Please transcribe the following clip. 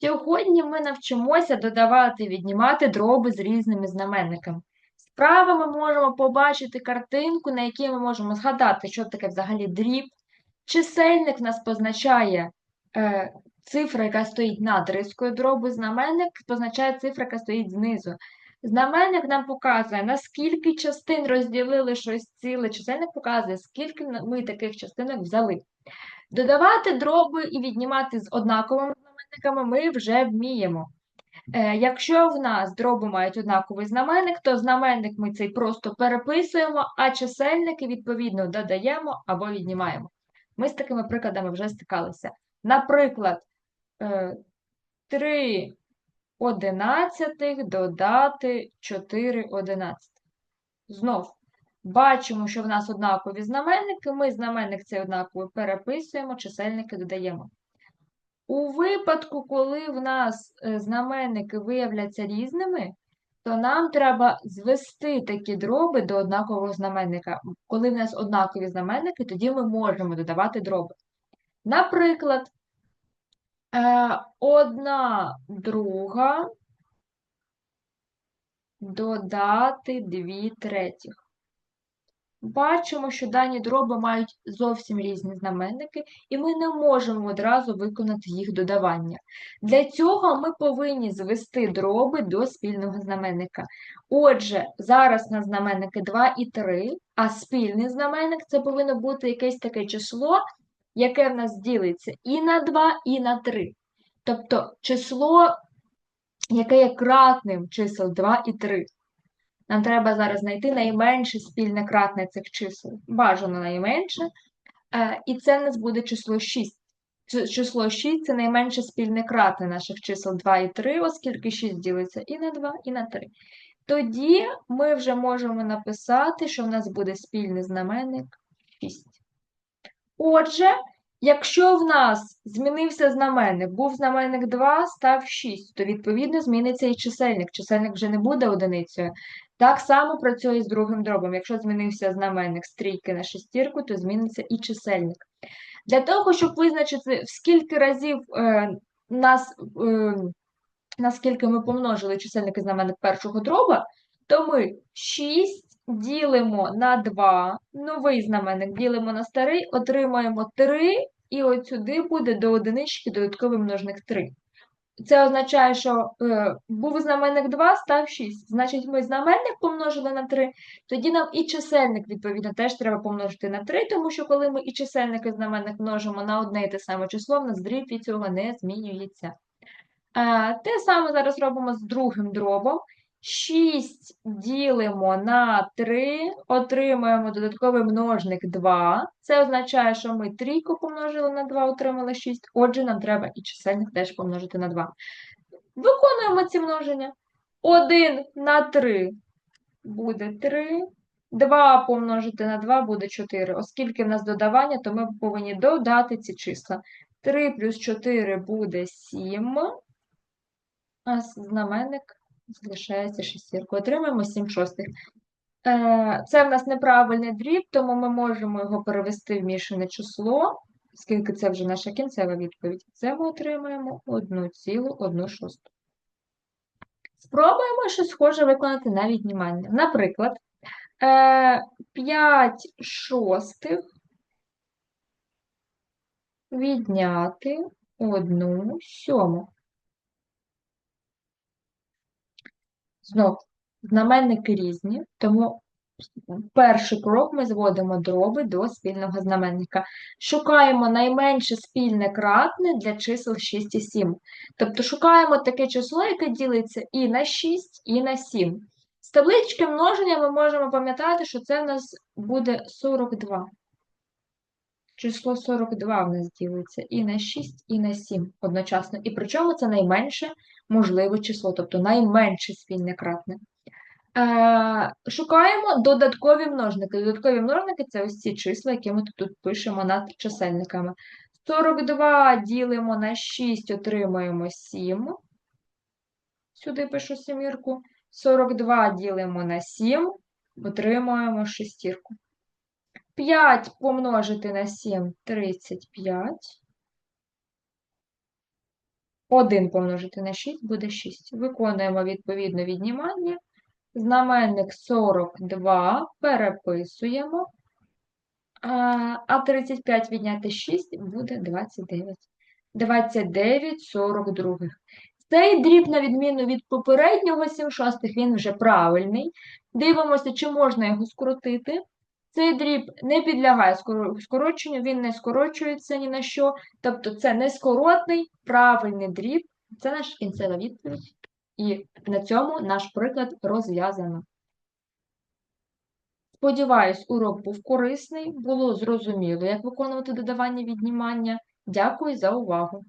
Сьогодні ми навчимося додавати і віднімати дроби з різними знаменниками. Справа ми можемо побачити картинку, на якій ми можемо згадати, що таке взагалі дріб. Чисельник в нас позначає е, цифра, яка стоїть над рискою дробу, знаменник позначає цифра, яка стоїть знизу. Знаменник нам показує, наскільки частин розділили щось ціле. Чисельник показує, скільки ми таких частинок взяли. Додавати дроби і віднімати з однаковими знаменниками ми вже вміємо. Е, Якщо в нас дроби мають однаковий знаменник, то знаменник ми цей просто переписуємо, а чисельники, відповідно, додаємо або віднімаємо. Ми з такими прикладами вже стикалися. Наприклад, е, 3 одинадцятих додати 4 одинадцятих. Знов, бачимо, що в нас однакові знаменники, ми знаменник цей однаковий переписуємо, чисельники додаємо. У випадку, коли в нас е, знаменники виявляться різними, то нам треба звести такі дроби до однакового знаменника. Коли в нас однакові знаменники, тоді ми можемо додавати дроби. Наприклад, е, одна друга додати дві третіх. Бачимо, що дані дроби мають зовсім різні знаменники, і ми не можемо одразу виконати їх додавання. Для цього ми повинні звести дроби до спільного знаменника. Отже, зараз на знаменники 2 і 3, а спільний знаменник це повинно бути якесь таке число, яке в нас ділиться і на 2, і на 3. Тобто число, яке є кратним чисел 2 і 3. Нам треба зараз знайти найменше спільне кратне цих чисел. Бажано найменше. Е, І це в нас буде число 6. Число 6 це найменше спільне кратне наших чисел 2 і 3, оскільки 6 ділиться і на 2, і на 3. Тоді ми вже можемо написати, що в нас буде спільний знаменник 6. Отже, якщо в нас змінився знаменник, був знаменник 2, став 6, то відповідно зміниться і чисельник. Чисельник вже не буде одиницею. Так само працює з другим дробом. Якщо змінився знаменник з трійки на шестірку, то зміниться і чисельник. Для того, щоб визначити, в скільки разів е, нас, е, наскільки ми помножили чисельник і знаменник першого дроба, то ми 6 ділимо на 2, новий знаменник ділимо на старий, отримаємо 3, і от сюди буде до одинички додатковий множник 3. Це означає, що е, був знаменник 2, став 6. Значить, ми знаменник помножили на 3, тоді нам і чисельник, відповідно, теж треба помножити на 3, тому що коли ми і чисельник, і знаменник множимо на одне і те саме число, в нас дріб від цього не змінюється. Е, те саме зараз робимо з другим дробом. 6 ділимо на 3, отримуємо додатковий множник 2. Це означає, що ми трійку помножили на 2, отримали 6. Отже, нам треба і чисельник теж помножити на 2. Виконуємо ці множення. 1 на 3 буде 3. 2 помножити на 2 буде 4. Оскільки в нас додавання, то ми повинні додати ці числа. 3 плюс 4 буде 7, а знаменник залишається шестірку. Отримаємо 7 шостих. Е, це в нас неправильний дріб, тому ми можемо його перевести в мішане число, оскільки це вже наша кінцева відповідь. Це ми отримаємо 1,1 шосту. Спробуємо щось схоже виконати на віднімання. Наприклад, 5 е, шостих відняти 1 сьому. Знов, знаменники різні, тому перший крок ми зводимо дроби до спільного знаменника. Шукаємо найменше спільне кратне для чисел 6 і 7. Тобто шукаємо таке число, яке ділиться і на 6, і на 7. З таблички множення ми можемо пам'ятати, що це в нас буде 42. Число 42 в нас ділиться і на 6, і на 7 одночасно. І причому це найменше можливе число, тобто найменше спільне кратне. Е, Шукаємо додаткові множники. Додаткові множники це ось ці числа, які ми тут пишемо над чисельниками. 42 ділимо на 6, отримуємо 7. Сюди пишу сімірку. 42 ділимо на 7, отримуємо шестірку. 5 помножити на 7 35. 1 помножити на 6 буде 6. Виконуємо відповідно віднімання. Знаменник 42 переписуємо. А а 35 відняти 6 буде 29. 29 42. Цей дріб, на відміну від попереднього 7 шостих, він вже правильний. Дивимося, чи можна його скоротити. Цей дріб не підлягає скороченню, він не скорочується ні на що. Тобто це нескоротний, правильний дріб. Це наша кінцева відповідь. І на цьому наш приклад розв'язано. Сподіваюсь, урок був корисний, було зрозуміло, як виконувати додавання віднімання. Дякую за увагу!